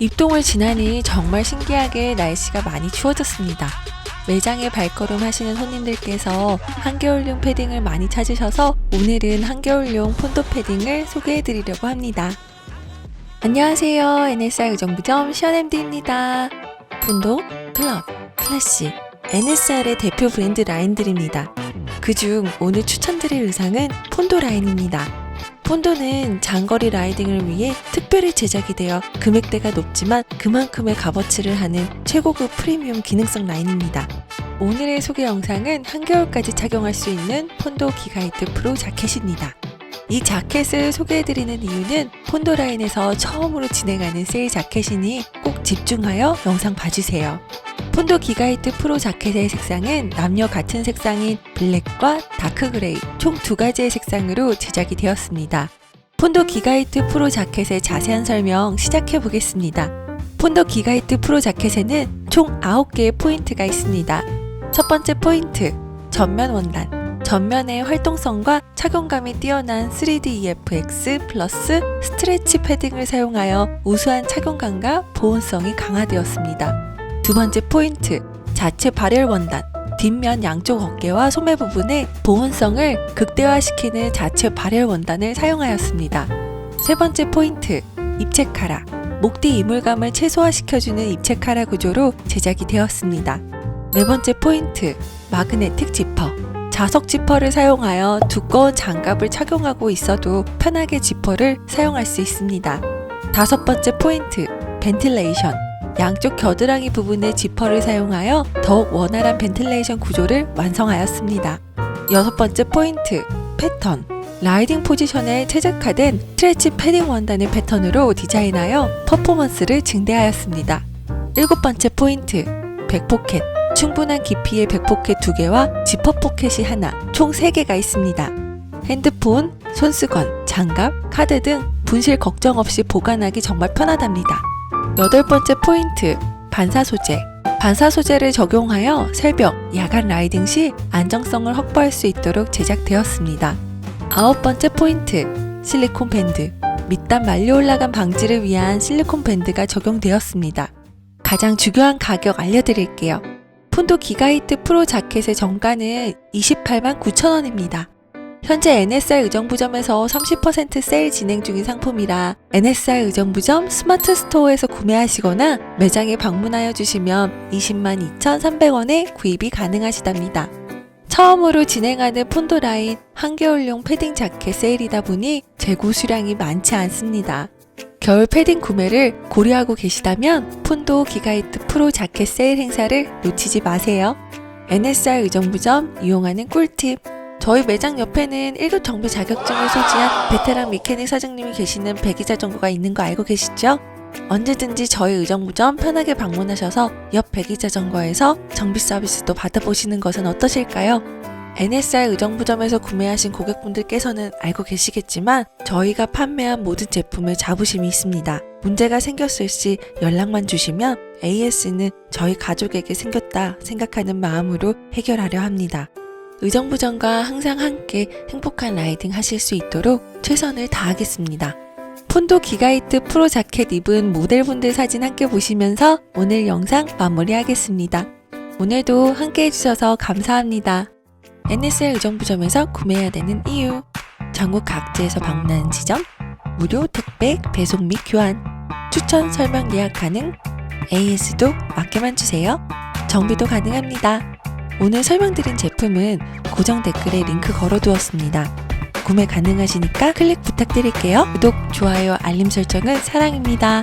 입동을 지나니 정말 신기하게 날씨가 많이 추워졌습니다. 매장에 발걸음 하시는 손님들께서 한겨울용 패딩을 많이 찾으셔서 오늘은 한겨울용 폰도 패딩을 소개해 드리려고 합니다. 안녕하세요. NSR 의정부점 시원MD입니다. 폰도, 클럽, 클래식, NSR의 대표 브랜드 라인들입니다. 그중 오늘 추천드릴 의상은 폰도 라인입니다. 폰도는 장거리 라이딩을 위해 특별히 제작이 되어 금액대가 높지만 그만큼의 값어치를 하는 최고급 프리미엄 기능성 라인입니다. 오늘의 소개 영상은 한겨울까지 착용할 수 있는 폰도 기가이트 프로 자켓입니다. 이 자켓을 소개해드리는 이유는 폰도 라인에서 처음으로 진행하는 세일 자켓이니 꼭 집중하여 영상 봐주세요. 폰도 기가이트 프로 자켓의 색상은 남녀 같은 색상인 블랙과 다크 그레이 총 두 가지의 색상으로 제작이 되었습니다. 폰도 기가이트 프로 자켓의 자세한 설명 시작해 보겠습니다. 폰도 기가이트 프로 자켓에는 총 9개의 포인트가 있습니다. 첫 번째 포인트, 전면 원단. 전면의 활동성과 착용감이 뛰어난 3D EFX 플러스 스트레치 패딩을 사용하여 우수한 착용감과 보온성이 강화되었습니다. 두 번째 포인트, 자체 발열 원단. 뒷면 양쪽 어깨와 소매 부분에 보온성을 극대화시키는 자체 발열 원단을 사용하였습니다. 세 번째 포인트, 입체 카라. 목뒤 이물감을 최소화시켜주는 입체 카라 구조로 제작이 되었습니다. 네 번째 포인트, 마그네틱 지퍼. 자석 지퍼를 사용하여 두꺼운 장갑을 착용하고 있어도 편하게 지퍼를 사용할 수 있습니다. 다섯 번째 포인트, 벤틸레이션. 양쪽 겨드랑이 부분에 지퍼를 사용하여 더욱 원활한 벤틸레이션 구조를 완성하였습니다. 여섯 번째 포인트, 패턴. 라이딩 포지션에 최적화된 스트레치 패딩 원단의 패턴으로 디자인하여 퍼포먼스를 증대하였습니다. 일곱 번째 포인트, 백포켓. 충분한 깊이의 백포켓 2개와 지퍼 포켓이 하나, 총 3개가 있습니다. 핸드폰, 손수건, 장갑, 카드 등 분실 걱정 없이 보관하기 정말 편하답니다. 여덟 번째 포인트, 반사 소재. 반사 소재를 적용하여 새벽, 야간 라이딩 시 안정성을 확보할 수 있도록 제작되었습니다. 아홉 번째 포인트, 실리콘 밴드. 밑단 말려 올라간 방지를 위한 실리콘 밴드가 적용되었습니다. 가장 중요한 가격 알려드릴게요. 폰도 기가히트 프로 자켓의 정가는 28만 9천원입니다. 현재 NSR 의정부점에서 30% 세일 진행 중인 상품이라 NSR 의정부점 스마트 스토어에서 구매하시거나 매장에 방문하여 주시면 20만 2,300원에 구입이 가능하시답니다. 처음으로 진행하는 폰도 라인 한겨울용 패딩 자켓 세일이다 보니 재고 수량이 많지 않습니다. 겨울 패딩 구매를 고려하고 계시다면 폰도 기가이트 프로 자켓 세일 행사를 놓치지 마세요. NSR 의정부점 이용하는 꿀팁. 저희 매장 옆에는 1급 정비 자격증을 소지한 베테랑 미케닉 사장님이 계시는 백의자전거가 있는 거 알고 계시죠? 언제든지 저희 의정부점 편하게 방문하셔서 옆 백의자전거에서 정비 서비스도 받아보시는 것은 어떠실까요? NSR 의정부점에서 구매하신 고객분들께서는 알고 계시겠지만 저희가 판매한 모든 제품에 자부심이 있습니다. 문제가 생겼을 시 연락만 주시면 AS는 저희 가족에게 생겼다 생각하는 마음으로 해결하려 합니다. 의정부점과 항상 함께 행복한 라이딩 하실 수 있도록 최선을 다하겠습니다. 폰도 기가이트 프로 자켓 입은 모델분들 사진 함께 보시면서 오늘 영상 마무리하겠습니다. 오늘도 함께 해주셔서 감사합니다. NSL 의정부점에서 구매해야 되는 이유 전국 각지에서 방문하는 지점 무료 택배 배송 및 교환 추천 설명 예약 가능 AS도 맞게만 주세요 정비도 가능합니다 오늘 설명드린 제품은 고정 댓글에 링크 걸어두었습니다. 구매 가능하시니까 클릭 부탁드릴게요. 구독, 좋아요, 알림 설정은 사랑입니다